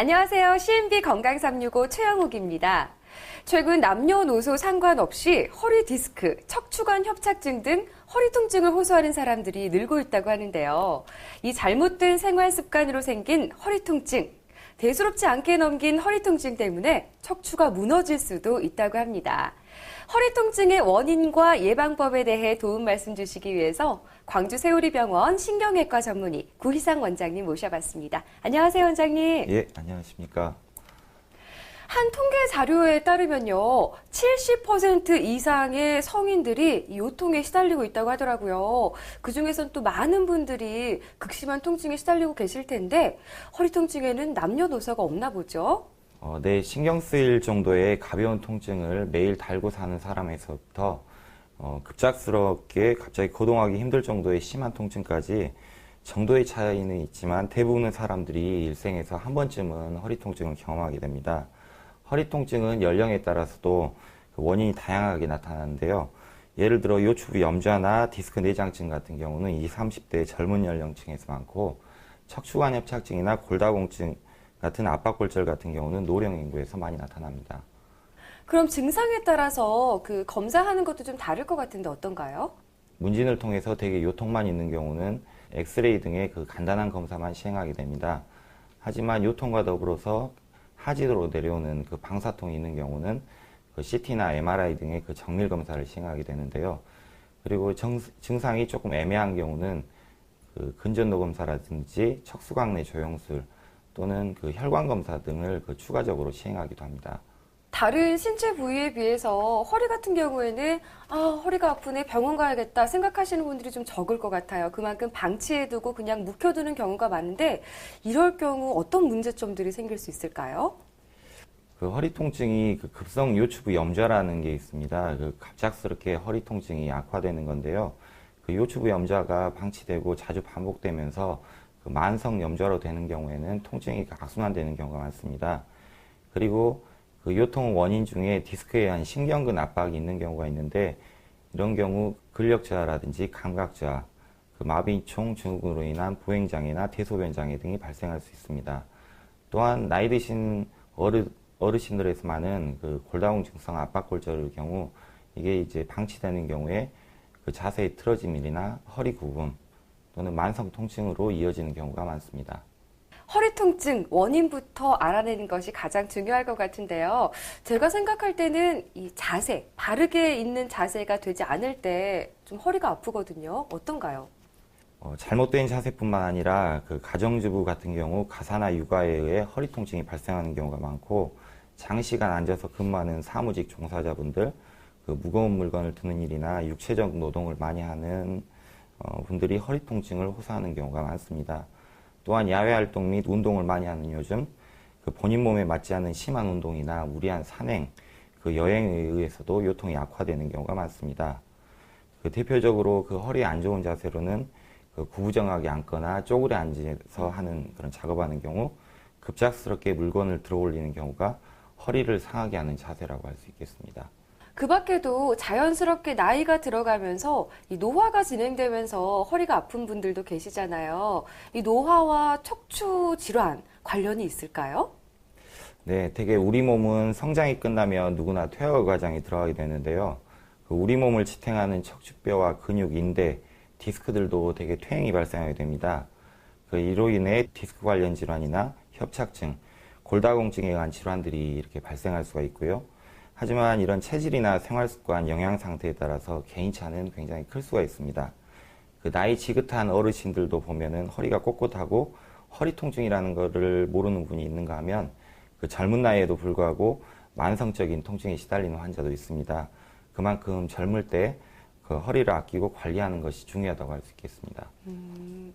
안녕하세요. CNB 건강 365 최영욱입니다. 최근 남녀노소 상관없이 허리 디스크, 척추관 협착증 등 허리 통증을 호소하는 사람들이 늘고 있다고 하는데요. 이 잘못된 생활 습관으로 생긴 허리 통증, 대수롭지 않게 넘긴 허리 통증 때문에 척추가 무너질 수도 있다고 합니다. 허리 통증의 원인과 예방법에 대해 도움 말씀 주시기 위해서 광주 세우리병원 신경외과 전문의 구희상 원장님 모셔봤습니다. 안녕하세요, 원장님. 예, 안녕하십니까. 한 통계 자료에 따르면요, 70% 이상의 성인들이 이 요통에 시달리고 있다고 하더라고요. 그 중에선 또 많은 분들이 극심한 통증에 시달리고 계실 텐데, 허리 통증에는 남녀노소가 없나 보죠? 어, 내 신경 쓰일 정도의 가벼운 통증을 매일 달고 사는 사람에서부터 어, 급작스럽게 갑자기 거동하기 힘들 정도의 심한 통증까지 정도의 차이는 있지만 대부분의 사람들이 일생에서 한 번쯤은 허리 통증을 경험하게 됩니다. 허리 통증은 연령에 따라서도 그 원인이 다양하게 나타나는데요. 예를 들어 요추부 염좌나 디스크 내장증 같은 경우는 20, 30대 젊은 연령층에서 많고 척추관 협착증이나 골다공증 같은 압박골절 같은 경우는 노령 인구에서 많이 나타납니다. 그럼 증상에 따라서 그 검사하는 것도 좀 다를 것 같은데 어떤가요? 문진을 통해서 대개 요통만 있는 경우는 엑스레이 등의 그 간단한 검사만 시행하게 됩니다. 하지만 요통과 더불어서 하지로 내려오는 그 방사통이 있는 경우는 그 CT나 MRI 등의 그 정밀 검사를 시행하게 되는데요. 그리고 정, 증상이 조금 애매한 경우는 그 근전도 검사라든지 척수광내 조영술 또는 그 혈관 검사 등을 그 추가적으로 시행하기도 합니다. 다른 신체 부위에 비해서 허리 같은 경우에는 아, 허리가 아프네 병원 가야겠다 생각하시는 분들이 좀 적을 것 같아요. 그만큼 방치해두고 그냥 묵혀두는 경우가 많은데 이럴 경우 어떤 문제점들이 생길 수 있을까요? 그 허리 통증이 그 급성 요추부 염좌라는 게 있습니다. 그 갑작스럽게 허리 통증이 악화되는 건데요. 그 요추부 염좌가 방치되고 자주 반복되면서 그 만성 염좌로 되는 경우에는 통증이 악순환되는 경우가 많습니다. 그리고 그 요통 원인 중에 디스크에 의한 신경근 압박이 있는 경우가 있는데 이런 경우 근력저하라든지 감각저하, 그 마비총 증후군으로 인한 보행장애나 대소변장애 등이 발생할 수 있습니다. 또한 나이 드신 어르, 어르신들에서 많은 그 골다공 증성 압박골절의 경우 이게 이제 방치되는 경우에 그 자세의 틀어짐이나 허리 굽음 또는 만성 통증으로 이어지는 경우가 많습니다. 허리 통증 원인부터 알아내는 것이 가장 중요할 것 같은데요. 제가 생각할 때는 이 자세, 바르게 있는 자세가 되지 않을 때 좀 허리가 아프거든요. 어떤가요? 어, 잘못된 자세뿐만 아니라 그 가정주부 같은 경우 가사나 육아에 의해 허리 통증이 발생하는 경우가 많고 장시간 앉아서 근무하는 사무직 종사자분들, 그 무거운 물건을 드는 일이나 육체적 노동을 많이 하는 어, 분들이 허리 통증을 호소하는 경우가 많습니다. 또한 야외 활동 및 운동을 많이 하는 요즘 그 본인 몸에 맞지 않는 심한 운동이나 무리한 산행, 그 여행에 의해서도 요통이 악화되는 경우가 많습니다. 그 대표적으로 그 허리 안 좋은 자세로는 그 구부정하게 앉거나 쪼그려 앉아서 하는 그런 작업하는 경우 급작스럽게 물건을 들어 올리는 경우가 허리를 상하게 하는 자세라고 할 수 있겠습니다. 그 밖에도 자연스럽게 나이가 들어가면서 이 노화가 진행되면서 허리가 아픈 분들도 계시잖아요. 이 노화와 척추 질환 관련이 있을까요? 네, 되게 우리 몸은 성장이 끝나면 누구나 퇴화 과정에 들어가게 되는데요. 그 우리 몸을 지탱하는 척추뼈와 근육, 인대, 디스크들도 되게 퇴행이 발생하게 됩니다. 그 이로 인해 디스크 관련 질환이나 협착증, 골다공증에 의한 질환들이 이렇게 발생할 수가 있고요. 하지만 이런 체질이나 생활 습관, 영양 상태에 따라서 개인차는 굉장히 클 수가 있습니다. 그 나이 지긋한 어르신들도 보면은 허리가 꼿꼿하고 허리 통증이라는 것을 모르는 분이 있는가 하면 그 젊은 나이에도 불구하고 만성적인 통증에 시달리는 환자도 있습니다. 그만큼 젊을 때 그 허리를 아끼고 관리하는 것이 중요하다고 할 수 있겠습니다. 음,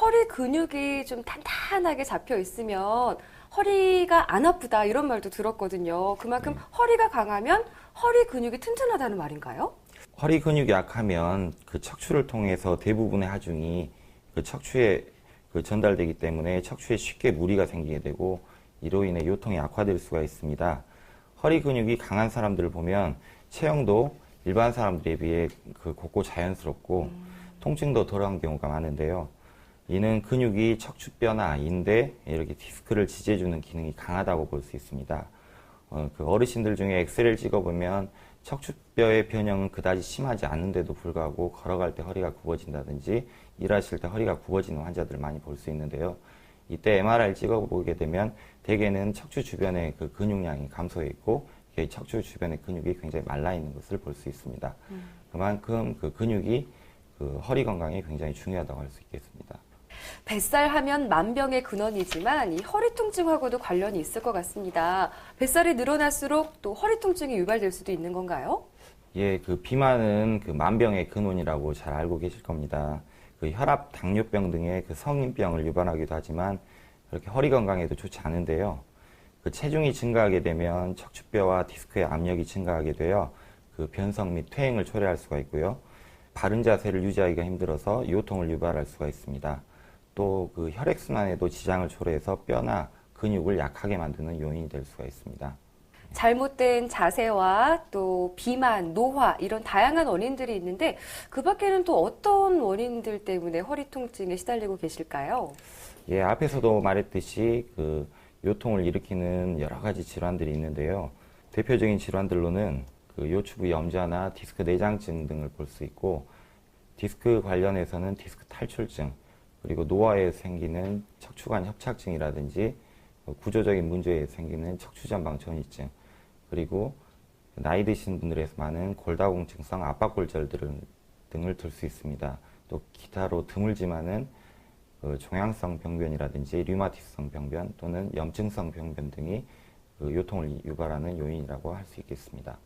허리 근육이 좀 탄탄하게 잡혀 있으면 허리가 안 아프다 이런 말도 들었거든요. 그만큼 허리가 강하면 허리 근육이 튼튼하다는 말인가요? 허리 근육이 약하면 그 척추를 통해서 대부분의 하중이 그 척추에 그 전달되기 때문에 척추에 쉽게 무리가 생기게 되고 이로 인해 요통이 악화될 수가 있습니다. 허리 근육이 강한 사람들을 보면 체형도 일반 사람들에 비해 그 곱고 자연스럽고 통증도 덜한 경우가 많은데요. 이는 근육이 척추뼈나 인대 이렇게 디스크를 지지해주는 기능이 강하다고 볼 수 있습니다. 어, 그 어르신들 중에 엑스레이를 찍어보면 척추뼈의 변형은 그다지 심하지 않은데도 불구하고 걸어갈 때 허리가 굽어진다든지 일하실 때 허리가 굽어지는 환자들을 많이 볼 수 있는데요. 이때 MRI를 찍어보게 되면 대개는 척추 주변의 그 근육량이 감소해 있고 척추 주변의 근육이 굉장히 말라 있는 것을 볼 수 있습니다. 그만큼 그 근육이 그 허리 건강에 굉장히 중요하다고 할 수 있겠습니다. 뱃살 하면 만병의 근원이지만 이 허리 통증하고도 관련이 있을 것 같습니다. 뱃살이 늘어날수록 또 허리 통증이 유발될 수도 있는 건가요? 예, 그 비만은 그 만병의 근원이라고 잘 알고 계실 겁니다. 그 혈압, 당뇨병 등의 그 성인병을 유발하기도 하지만 그렇게 허리 건강에도 좋지 않은데요. 그 체중이 증가하게 되면 척추뼈와 디스크의 압력이 증가하게 되어 그 변성 및 퇴행을 초래할 수가 있고요. 바른 자세를 유지하기가 힘들어서 요통을 유발할 수가 있습니다. 또 그 혈액순환에도 지장을 초래해서 뼈나 근육을 약하게 만드는 요인이 될 수가 있습니다. 잘못된 자세와 또 비만, 노화 이런 다양한 원인들이 있는데 그 밖에는 또 어떤 원인들 때문에 허리 통증에 시달리고 계실까요? 예, 앞에서도 말했듯이 그 요통을 일으키는 여러 가지 질환들이 있는데요. 대표적인 질환들로는 그 요추부 염좌나 디스크 내장증 등을 볼 수 있고 디스크 관련해서는 디스크 탈출증 그리고 노화에 생기는 척추관 협착증이라든지 어, 구조적인 문제에 생기는 척추전방 전이증 그리고 나이 드신 분들에서 많은 골다공증성 압박골절 등을 들 수 있습니다. 또 기타로 드물지만은 그 종양성 병변이라든지 류마티스성 병변 또는 염증성 병변 등이 그 요통을 유발하는 요인이라고 할 수 있겠습니다.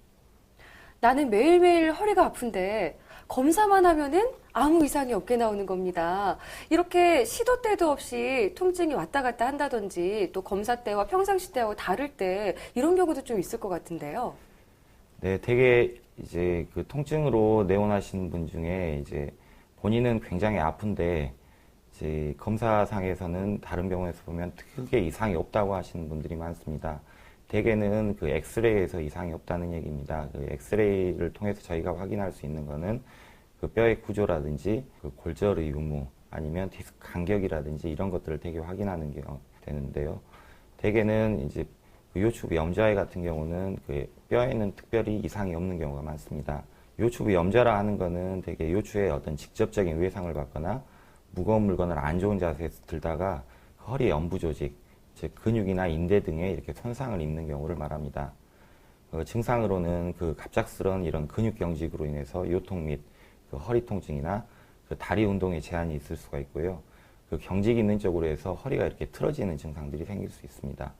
나는 매일매일 허리가 아픈데 검사만 하면은 아무 이상이 없게 나오는 겁니다. 이렇게 시도 때도 없이 통증이 왔다 갔다 한다든지 또 검사 때와 평상시 때하고 다를 때 이런 경우도 좀 있을 것 같은데요. 네, 되게 이제 그 통증으로 내원하시는 분 중에 이제 본인은 굉장히 아픈데 이제 검사상에서는 다른 병원에서 보면 크게 이상이 없다고 하시는 분들이 많습니다. 대개는 그 엑스레이에서 이상이 없다는 얘기입니다. 그 엑스레이를 통해서 저희가 확인할 수 있는 거는 그 뼈의 구조라든지 그 골절의 유무 아니면 디스크 간격이라든지 이런 것들을 되게 확인하는 게 되는데요. 대개는 이제 그 요추부 염좌회 같은 경우는 그 뼈에는 특별히 이상이 없는 경우가 많습니다. 요추부 염좌라 하는 거는 되게 요추에 어떤 직접적인 외상을 받거나 무거운 물건을 안 좋은 자세에서 들다가 허리 연부 조직, 즉 근육이나 인대 등에 이렇게 손상을 입는 경우를 말합니다. 그 증상으로는 그 갑작스러운 이런 근육 경직으로 인해서 요통 및 그 허리 통증이나 그 다리 운동에 제한이 있을 수가 있고요. 그 경직이 있는 쪽으로 해서 허리가 이렇게 틀어지는 증상들이 생길 수 있습니다.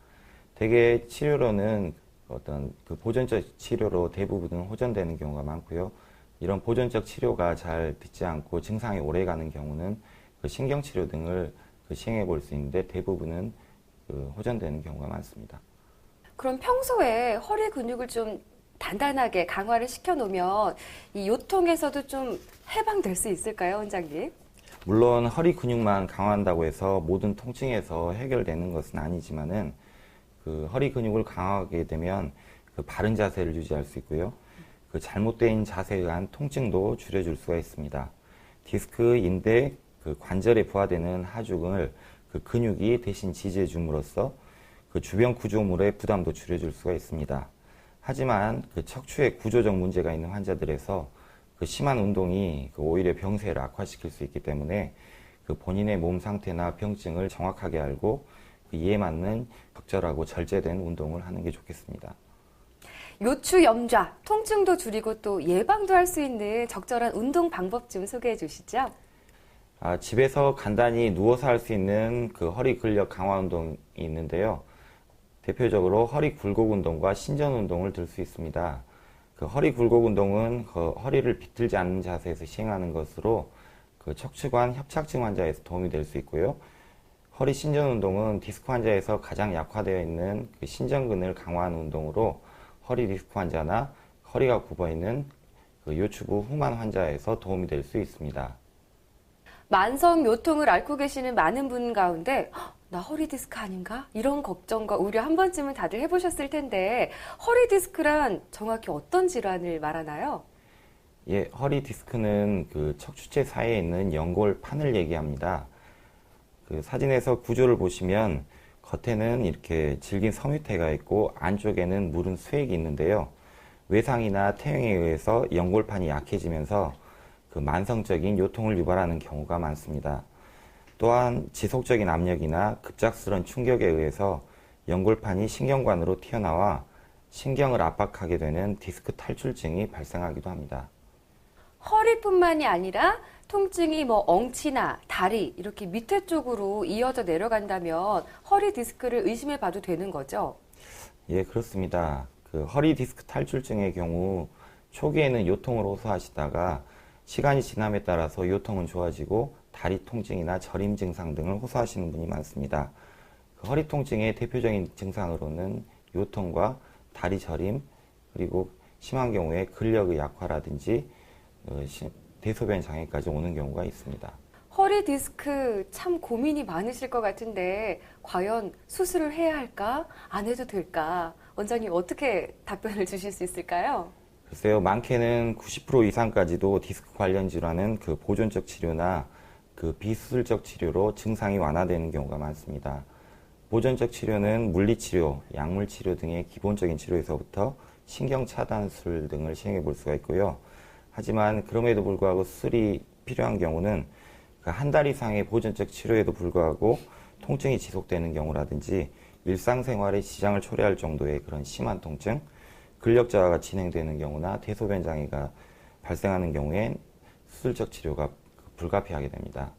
대개 치료로는 어떤 그 보존적 치료로 대부분은 호전되는 경우가 많고요. 이런 보존적 치료가 잘 듣지 않고 증상이 오래 가는 경우는 그 신경치료 등을 그 시행해 볼 수 있는데 대부분은 그 호전되는 경우가 많습니다. 그럼 평소에 허리 근육을 좀 단단하게 강화를 시켜 놓으면 이 요통에서도 좀 해방될 수 있을까요, 원장님? 물론 허리 근육만 강화한다고 해서 모든 통증에서 해결되는 것은 아니지만은 그 허리 근육을 강화하게 되면 그 바른 자세를 유지할 수 있고요. 그 잘못된 자세에 의한 통증도 줄여줄 수가 있습니다. 디스크, 인대, 그 관절에 부하되는 하중을 그 근육이 대신 지지해 줌으로써 그 주변 구조물의 부담도 줄여줄 수가 있습니다. 하지만 그 척추에 구조적 문제가 있는 환자들에서 그 심한 운동이 그 오히려 병세를 악화시킬 수 있기 때문에 그 본인의 몸 상태나 병증을 정확하게 알고 그 이에 맞는 적절하고 절제된 운동을 하는 게 좋겠습니다. 요추 염좌, 통증도 줄이고 또 예방도 할 수 있는 적절한 운동 방법 좀 소개해 주시죠. 아, 집에서 간단히 누워서 할 수 있는 그 허리 근력 강화 운동이 있는데요. 대표적으로 허리 굴곡 운동과 신전 운동을 들 수 있습니다. 그 허리 굴곡 운동은 그 허리를 비틀지 않는 자세에서 시행하는 것으로 그 척추관 협착증 환자에서 도움이 될 수 있고요. 허리 신전 운동은 디스크 환자에서 가장 약화되어 있는 그 신전근을 강화하는 운동으로 허리 디스크 환자나 허리가 굽어 있는 그 요추부 후만 환자에서 도움이 될 수 있습니다. 만성 요통을 앓고 계시는 많은 분 가운데 "헉, 나 허리 디스크 아닌가? 이런 걱정과 우려 한 번쯤은 다들 해보셨을 텐데 허리 디스크란 정확히 어떤 질환을 말하나요? 예, 허리 디스크는 그 척추체 사이에 있는 연골 판을 얘기합니다. 그 사진에서 구조를 보시면 겉에는 이렇게 질긴 섬유태가 있고 안쪽에는 무른 수액이 있는데요. 외상이나 태형에 의해서 연골판이 약해지면서 그 만성적인 요통을 유발하는 경우가 많습니다. 또한 지속적인 압력이나 급작스러운 충격에 의해서 연골판이 신경관으로 튀어나와 신경을 압박하게 되는 디스크 탈출증이 발생하기도 합니다. 허리뿐만이 아니라 통증이 뭐 엉치나 다리 이렇게 밑에 쪽으로 이어져 내려간다면 허리 디스크를 의심해 봐도 되는 거죠? 예, 그렇습니다. 그 허리 디스크 탈출증의 경우 초기에는 요통을 호소하시다가 시간이 지남에 따라서 요통은 좋아지고 다리 통증이나 저림 증상 등을 호소하시는 분이 많습니다. 그 허리 통증의 대표적인 증상으로는 요통과 다리 저림 그리고 심한 경우에 근력의 약화라든지 어, 시- 대소변 장애까지 오는 경우가 있습니다. 허리 디스크 참 고민이 많으실 것 같은데 과연 수술을 해야 할까? 안 해도 될까? 원장님 어떻게 답변을 주실 수 있을까요? 글쎄요, 많게는 90% 이상까지도 디스크 관련 질환은 그 보존적 치료나 그 비수술적 치료로 증상이 완화되는 경우가 많습니다. 보존적 치료는 물리치료, 약물치료 등의 기본적인 치료에서부터 신경 차단술 등을 시행해 볼 수가 있고요. 하지만 그럼에도 불구하고 수술이 필요한 경우는 그 한 달 이상의 보존적 치료에도 불구하고 통증이 지속되는 경우라든지 일상생활에 지장을 초래할 정도의 그런 심한 통증, 근력 저하가 진행되는 경우나 대소변 장애가 발생하는 경우엔 수술적 치료가 불가피하게 됩니다.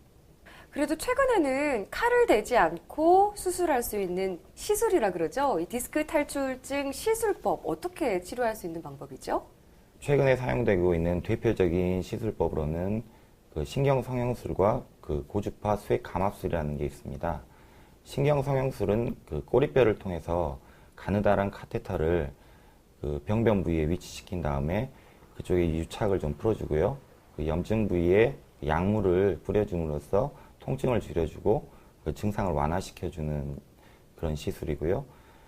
그래도 최근에는 칼을 대지 않고 수술할 수 있는 시술이라 그러죠. 이 디스크 탈출증 시술법 어떻게 치료할 수 있는 방법이죠? 최근에 사용되고 있는 대표적인 시술법으로는 그 신경 성형술과 그 고주파 수액 감압술이라는 게 있습니다. 신경 성형술은 그 꼬리뼈를 통해서 가느다란 카테터를 그 병변 부위에 위치시킨 다음에 그쪽에 유착을 좀 풀어주고요. 그 염증 부위에 약물을 뿌려줌으로써 통증을 줄여주고 그 증상을 완화시켜주는 그런 시술이고요.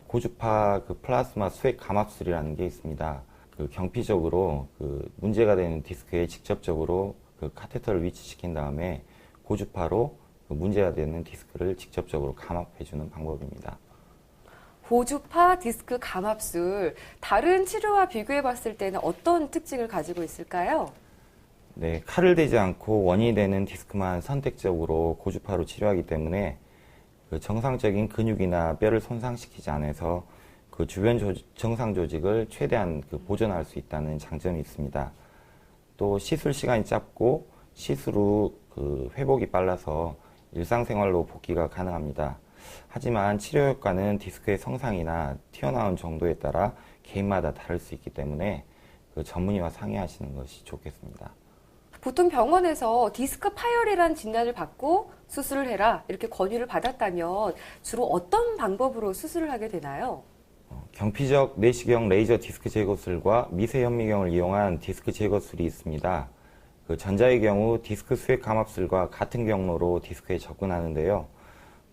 고주파 그 플라스마 수액 감압술이라는 게 있습니다. 그 경피적으로 그 문제가 되는 디스크에 직접적으로 그 카테터를 위치시킨 다음에 고주파로 그 문제가 되는 디스크를 직접적으로 감압해주는 방법입니다. 고주파 디스크 감압술 다른 치료와 비교해 봤을 때는 어떤 특징을 가지고 있을까요? 네, 칼을 대지 않고 원인이 되는 디스크만 선택적으로 고주파로 치료하기 때문에 그 정상적인 근육이나 뼈를 손상시키지 않아서 그 주변 조- 정상 조직을 최대한 그 보존할 수 있다는 장점이 있습니다. 또 시술 시간이 짧고 시술 후 그 회복이 빨라서 일상생활로 복귀가 가능합니다. 하지만 치료 효과는 디스크의 성상이나 튀어나온 정도에 따라 개인마다 다를 수 있기 때문에 그 전문의와 상의하시는 것이 좋겠습니다. 보통 병원에서 디스크 파열이란 진단을 받고 수술을 해라 이렇게 권유를 받았다면 주로 어떤 방법으로 수술을 하게 되나요? 경피적 내시경 레이저 디스크 제거술과 미세 현미경을 이용한 디스크 제거술이 있습니다. 그 전자의 경우 디스크 수액 감압술과 같은 경로로 디스크에 접근하는데요.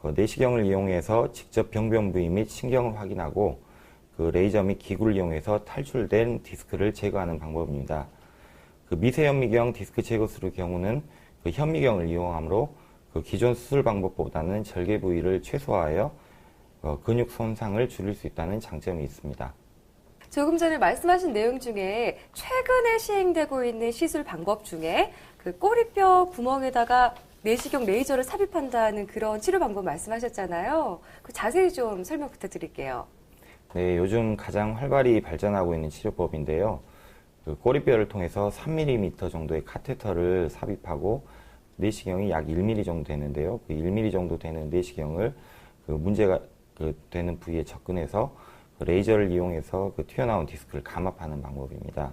그 내시경을 이용해서 직접 병변 부위 및 신경을 확인하고 그 레이저 및 기구를 이용해서 탈출된 디스크를 제거하는 방법입니다. 그 미세 현미경 디스크 제거술의 경우는 그 현미경을 이용하므로 그 기존 수술 방법보다는 절개 부위를 최소화하여 어, 근육 손상을 줄일 수 있다는 장점이 있습니다. 조금 전에 말씀하신 내용 중에 최근에 시행되고 있는 시술 방법 중에 그 꼬리뼈 구멍에다가 내시경 레이저를 삽입한다는 그런 치료 방법 말씀하셨잖아요. 그 자세히 좀 설명 부탁드릴게요. 네, 요즘 가장 활발히 발전하고 있는 치료법인데요. 그 꼬리뼈를 통해서 3mm 정도의 카테터를 삽입하고 내시경이 약 1mm 정도 되는데요. 그 1mm 정도 되는 내시경을 그 문제가 그 되는 부위에 접근해서 그 레이저를 이용해서 그 튀어나온 디스크를 감압하는 방법입니다.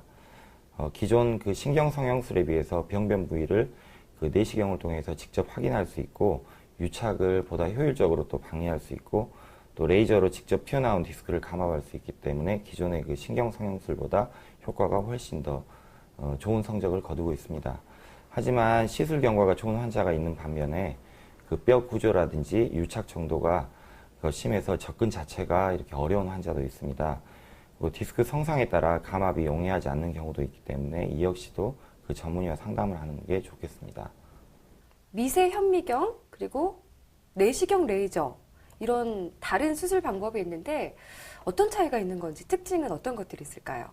어, 기존 그 신경 성형술에 비해서 병변 부위를 그 내시경을 통해서 직접 확인할 수 있고 유착을 보다 효율적으로 또 방해할 수 있고 또 레이저로 직접 튀어나온 디스크를 감압할 수 있기 때문에 기존의 그 신경 성형술보다 효과가 훨씬 더 어, 좋은 성적을 거두고 있습니다. 하지만 시술 경과가 좋은 환자가 있는 반면에 그 뼈 구조라든지 유착 정도가 그 심해서 접근 자체가 이렇게 어려운 환자도 있습니다. 디스크 성상에 따라 감압이 용이하지 않는 경우도 있기 때문에 이 역시도 그 전문의와 상담을 하는 게 좋겠습니다. 미세 현미경 그리고 내시경 레이저 이런 다른 수술 방법이 있는데 어떤 차이가 있는 건지 특징은 어떤 것들이 있을까요?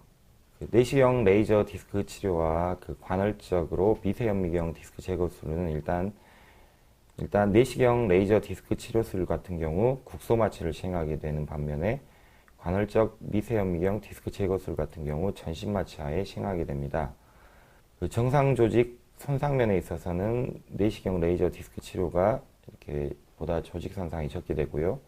그 내시경 레이저 디스크 치료와 그 관할적으로 미세현미경 디스크 제거술은 일단 일단 내시경 레이저 디스크 치료술 같은 경우 국소 마취를 시행하게 되는 반면에 관할적 미세현미경 디스크 제거술 같은 경우 전신 마취하에 시행하게 됩니다. 그 정상 조직 손상면에 있어서는 내시경 레이저 디스크 치료가 이렇게 보다 조직 손상이 적게 되고요.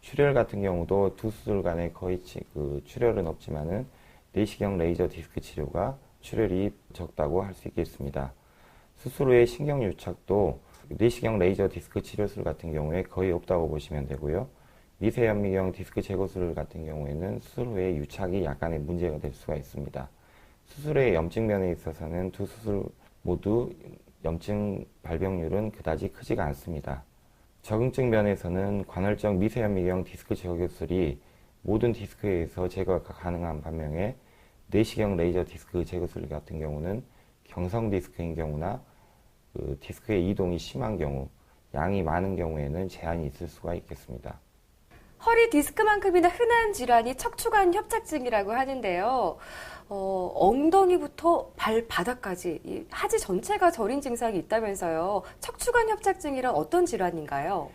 출혈 같은 경우도 두 수술 간에 거의 치- 그 출혈은 없지만은 내시경 레이저 디스크 치료가 출혈이 적다고 할 수 있겠습니다. 수술 후에 신경 유착도 내시경 레이저 디스크 치료술 같은 경우에 거의 없다고 보시면 되고요. 미세현미경 디스크 제거술 같은 경우에는 수술 후에 유착이 약간의 문제가 될 수가 있습니다. 수술의 염증면에 있어서는 두 수술 모두 염증 발병률은 그다지 크지가 않습니다. 적응증 면에서는 관할적 미세현미경 디스크 제거술이 모든 디스크에서 제거가 가능한 반면에 내시경 레이저 디스크 제거술 같은 경우는 경성 디스크인 경우나 그 디스크의 이동이 심한 경우, 양이 많은 경우에는 제한이 있을 수가 있겠습니다. 허리 디스크만큼이나 흔한 질환이 척추관 협착증이라고 하는데요. 어, 엉덩이부터 발바닥까지 이 하지 전체가 저린 증상이 있다면서요. 척추관 협착증이란 어떤 질환인가요?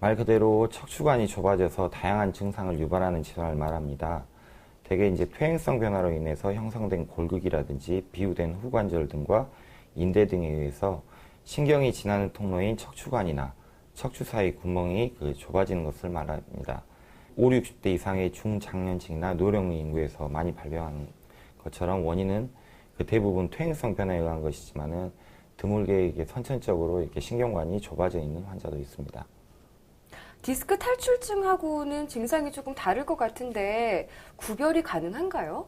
말 그대로 척추관이 좁아져서 다양한 증상을 유발하는 질환을 말합니다. 대개 이제 퇴행성 변화로 인해서 형성된 골극이라든지 비우된 후관절 등과 인대 등에 의해서 신경이 지나는 통로인 척추관이나 척추 사이 구멍이 그 좁아지는 것을 말합니다. 5, 60대 이상의 중장년층이나 노령의 인구에서 많이 발병하는 것처럼 원인은 그 대부분 퇴행성 변화에 의한 것이지만은 드물게 이게 선천적으로 이렇게 신경관이 좁아져 있는 환자도 있습니다. 디스크 탈출증하고는 증상이 조금 다를 것 같은데 구별이 가능한가요?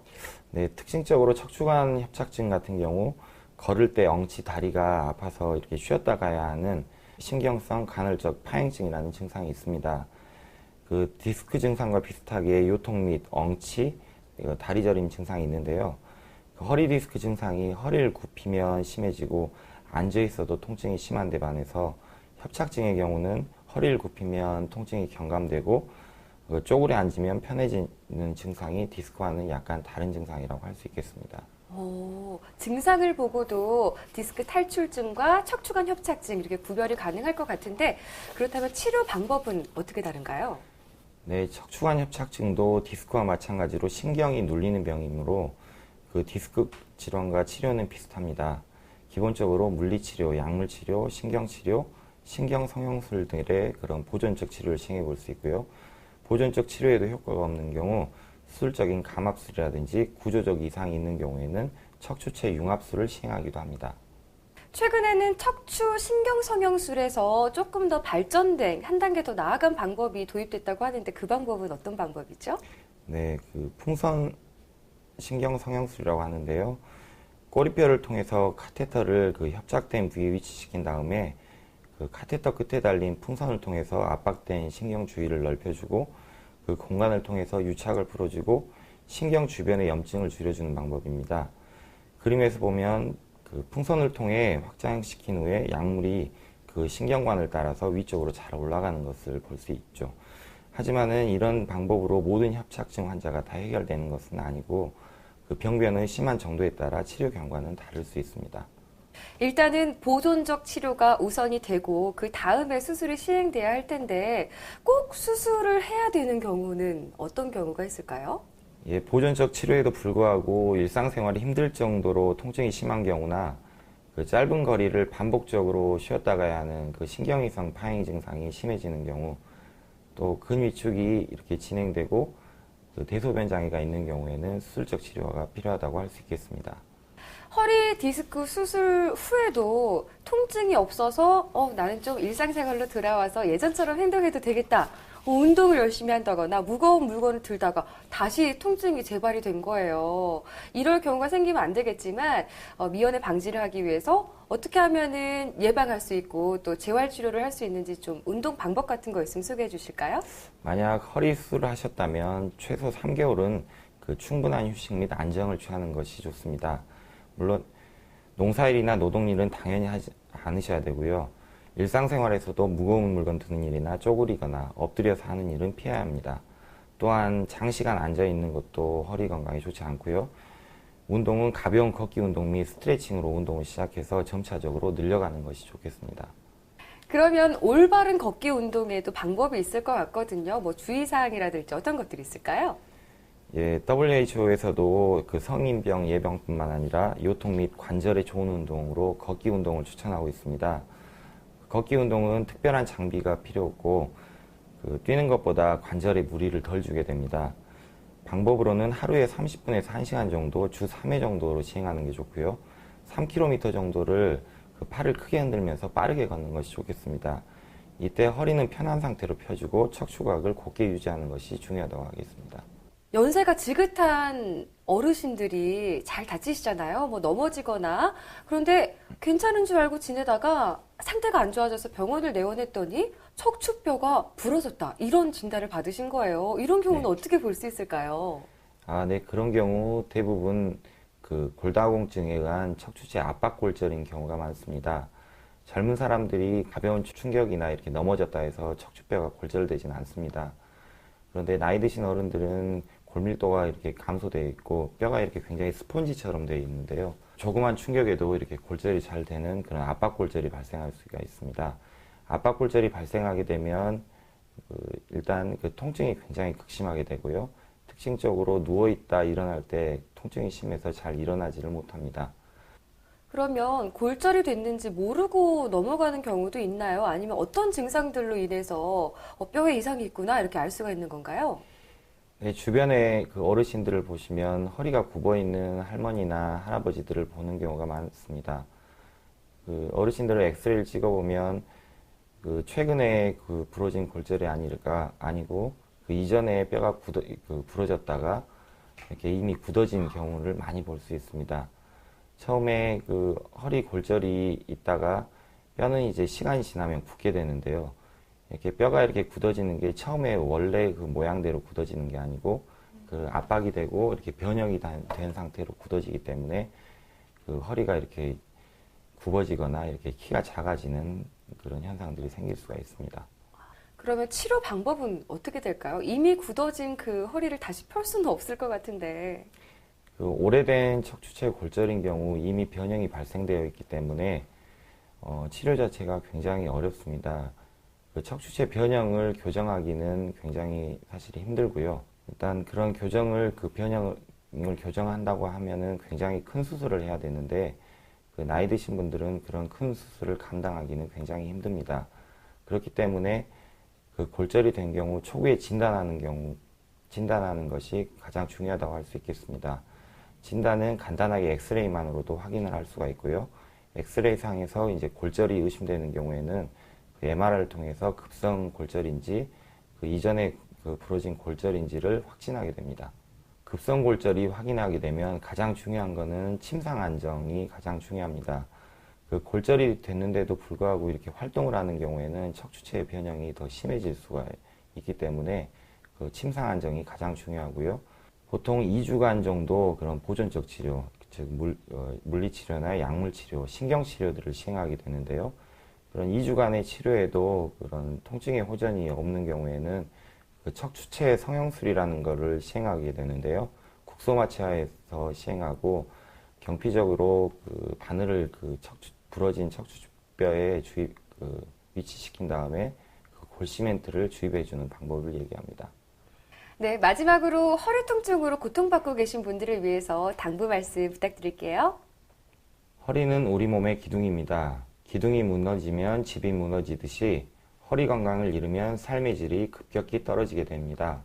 네, 특징적으로 척추관 협착증 같은 경우 걸을 때 엉치 다리가 아파서 이렇게 쉬었다 가야 하는 신경성 간헐적 파행증이라는 증상이 있습니다. 그 디스크 증상과 비슷하게 요통 및 엉치, 다리 저림 증상이 있는데요. 그 허리 디스크 증상이 허리를 굽히면 심해지고 앉아 있어도 통증이 심한데 반해서 협착증의 경우는 허리를 굽히면 통증이 경감되고 그 쪼그려 앉으면 편해지는 증상이 디스크와는 약간 다른 증상이라고 할 수 있겠습니다. 오, 증상을 보고도 디스크 탈출증과 척추관 협착증 이렇게 구별이 가능할 것 같은데 그렇다면 치료 방법은 어떻게 다른가요? 네, 척추관 협착증도 디스크와 마찬가지로 신경이 눌리는 병이므로 그 디스크 질환과 치료는 비슷합니다. 기본적으로 물리치료, 약물치료, 신경치료, 신경성형술 등의 그런 보존적 치료를 시행해 볼 수 있고요. 보존적 치료에도 효과가 없는 경우 수술적인 감압술이라든지 구조적 이상이 있는 경우에는 척추체 융합술을 시행하기도 합니다. 최근에는 척추 신경성형술에서 조금 더 발전된 한 단계 더 나아간 방법이 도입됐다고 하는데 그 방법은 어떤 방법이죠? 네, 그 풍선 신경 성형술이라고 하는데요. 꼬리뼈를 통해서 카테터를 그 협착된 부위에 위치시킨 다음에 그 카테터 끝에 달린 풍선을 통해서 압박된 신경 주위를 넓혀주고 그 공간을 통해서 유착을 풀어주고 신경 주변의 염증을 줄여주는 방법입니다. 그림에서 보면 그 풍선을 통해 확장시킨 후에 약물이 그 신경관을 따라서 위쪽으로 잘 올라가는 것을 볼 수 있죠. 하지만은 이런 방법으로 모든 협착증 환자가 다 해결되는 것은 아니고 그 병변의 심한 정도에 따라 치료 경과는 다를 수 있습니다. 일단은 보존적 치료가 우선이 되고 그 다음에 수술이 시행돼야 할 텐데 꼭 수술을 해야 되는 경우는 어떤 경우가 있을까요? 예, 보존적 치료에도 불구하고 일상생활이 힘들 정도로 통증이 심한 경우나 그 짧은 거리를 반복적으로 쉬었다 가야 하는 그 신경이성 파행 증상이 심해지는 경우 또 근위축이 이렇게 진행되고 그 대소변 장애가 있는 경우에는 수술적 치료가 필요하다고 할 수 있겠습니다. 허리 디스크 수술 후에도 통증이 없어서 어, 나는 좀 일상생활로 돌아와서 예전처럼 행동해도 되겠다. 어, 운동을 열심히 한다거나 무거운 물건을 들다가 다시 통증이 재발이 된 거예요. 이럴 경우가 생기면 안 되겠지만 어, 미연에 방지를 하기 위해서 어떻게 하면은 예방할 수 있고 또 재활 치료를 할 수 있는지 좀 운동 방법 같은 거 있으면 소개해 주실까요? 만약 허리 수술을 하셨다면 최소 3개월은 그 충분한 휴식 및 안정을 취하는 것이 좋습니다. 물론 농사일이나 노동일은 당연히 하지 않으셔야 되고요. 일상생활에서도 무거운 물건 드는 일이나 쪼그리거나 엎드려서 하는 일은 피해야 합니다. 또한 장시간 앉아 있는 것도 허리 건강에 좋지 않고요. 운동은 가벼운 걷기 운동 및 스트레칭으로 운동을 시작해서 점차적으로 늘려가는 것이 좋겠습니다. 그러면 올바른 걷기 운동에도 방법이 있을 것 같거든요. 뭐 주의사항이라든지 어떤 것들이 있을까요? 예, WHO에서도 그 성인병 예방뿐만 아니라 요통 및 관절에 좋은 운동으로 걷기 운동을 추천하고 있습니다. 걷기 운동은 특별한 장비가 필요 없고 그 뛰는 것보다 관절에 무리를 덜 주게 됩니다. 방법으로는 하루에 30분에서 1시간 정도 주 3회 정도로 시행하는 게 좋고요. 3km 정도를 그 팔을 크게 흔들면서 빠르게 걷는 것이 좋겠습니다. 이때 허리는 편한 상태로 펴주고 척추각을 곧게 유지하는 것이 중요하다고 하겠습니다. 연세가 지긋한 어르신들이 잘 다치시잖아요. 뭐 넘어지거나. 그런데 괜찮은 줄 알고 지내다가 상태가 안 좋아져서 병원을 내원했더니 척추뼈가 부러졌다. 이런 진단을 받으신 거예요. 이런 경우는 네. 어떻게 볼 수 있을까요? 아, 네. 그런 경우 대부분 그 골다공증에 의한 척추체 압박골절인 경우가 많습니다. 젊은 사람들이 가벼운 충격이나 이렇게 넘어졌다 해서 척추뼈가 골절되지는 않습니다. 그런데 나이 드신 어른들은 골밀도가 이렇게 감소되어 있고 뼈가 이렇게 굉장히 스폰지처럼 되어 있는데요. 조그만 충격에도 이렇게 골절이 잘 되는 그런 압박 골절이 발생할 수가 있습니다. 압박 골절이 발생하게 되면 그 일단 그 통증이 굉장히 극심하게 되고요. 특징적으로 누워 있다 일어날 때 통증이 심해서 잘 일어나지를 못합니다. 그러면 골절이 됐는지 모르고 넘어가는 경우도 있나요? 아니면 어떤 증상들로 인해서 어, 뼈에 이상이 있구나 이렇게 알 수가 있는 건가요? 네, 주변에 그 어르신들을 보시면 허리가 굽어 있는 할머니나 할아버지들을 보는 경우가 많습니다. 그 어르신들을 엑스레이를 찍어보면 그 최근에 그 부러진 골절이 아닐까 아니고 그 이전에 뼈가 굳어, 그 부러졌다가 이렇게 이미 굳어진 경우를 많이 볼 수 있습니다. 처음에 그 허리 골절이 있다가 뼈는 이제 시간이 지나면 굳게 되는데요. 이렇게 뼈가 이렇게 굳어지는 게 처음에 원래 그 모양대로 굳어지는 게 아니고 그 압박이 되고 이렇게 변형이 다- 된 상태로 굳어지기 때문에 그 허리가 이렇게 굽어지거나 이렇게 키가 작아지는 그런 현상들이 생길 수가 있습니다. 그러면 치료 방법은 어떻게 될까요? 이미 굳어진 그 허리를 다시 펼 수는 없을 것 같은데. 그 오래된 척추체 골절인 경우 이미 변형이 발생되어 있기 때문에 어, 치료 자체가 굉장히 어렵습니다. 그 척추체 변형을 교정하기는 굉장히 사실 힘들고요. 일단 그런 교정을 그 변형을 교정한다고 하면은 굉장히 큰 수술을 해야 되는데 그 나이 드신 분들은 그런 큰 수술을 감당하기는 굉장히 힘듭니다. 그렇기 때문에 그 골절이 된 경우 초기에 진단하는 경우 진단하는 것이 가장 중요하다고 할 수 있겠습니다. 진단은 간단하게 엑스레이만으로도 확인을 할 수가 있고요. 엑스레이 상에서 이제 골절이 의심되는 경우에는 그 MR을 통해서 급성 골절인지 그 이전에 그 부러진 골절인지를 확진하게 됩니다. 급성 골절이 확인하게 되면 가장 중요한 거는 침상 안정이 가장 중요합니다. 그 골절이 됐는데도 불구하고 이렇게 활동을 하는 경우에는 척추체의 변형이 더 심해질 수가 있기 때문에 그 침상 안정이 가장 중요하고요. 보통 2주간 정도 그런 보존적 치료, 즉 물, 어, 물리치료나 약물치료, 신경치료들을 시행하게 되는데요. 그런 2주간의 치료에도 그런 통증의 호전이 없는 경우에는 그 척추체 성형술이라는 거를 시행하게 되는데요. 국소마취하에서 시행하고 경피적으로 그 바늘을 그 척추, 부러진 척추뼈에 주입, 그 위치시킨 다음에 그 골시멘트를 주입해 주는 방법을 얘기합니다. 네, 마지막으로 허리 통증으로 고통받고 계신 분들을 위해서 당부 말씀 부탁드릴게요. 허리는 우리 몸의 기둥입니다. 기둥이 무너지면 집이 무너지듯이 허리 건강을 잃으면 삶의 질이 급격히 떨어지게 됩니다.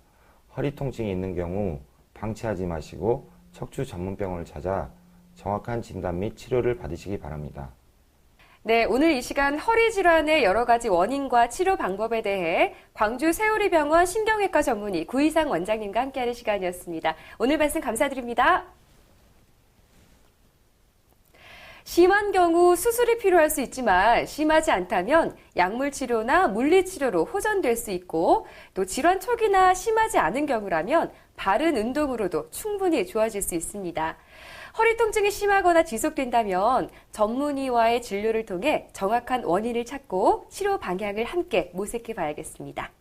허리 통증이 있는 경우 방치하지 마시고 척추 전문병원을 찾아 정확한 진단 및 치료를 받으시기 바랍니다. 네, 오늘 이 시간 허리 질환의 여러 가지 원인과 치료 방법에 대해 광주 세우리병원 신경외과 전문의 구이상 원장님과 함께하는 시간이었습니다. 오늘 말씀 감사드립니다. 심한 경우 수술이 필요할 수 있지만 심하지 않다면 약물 치료나 물리 치료로 호전될 수 있고 또 질환 초기나 심하지 않은 경우라면 바른 운동으로도 충분히 좋아질 수 있습니다. 허리 통증이 심하거나 지속된다면 전문의와의 진료를 통해 정확한 원인을 찾고 치료 방향을 함께 모색해 봐야겠습니다.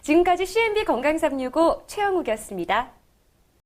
지금까지 CNB 건강365 최영욱이었습니다.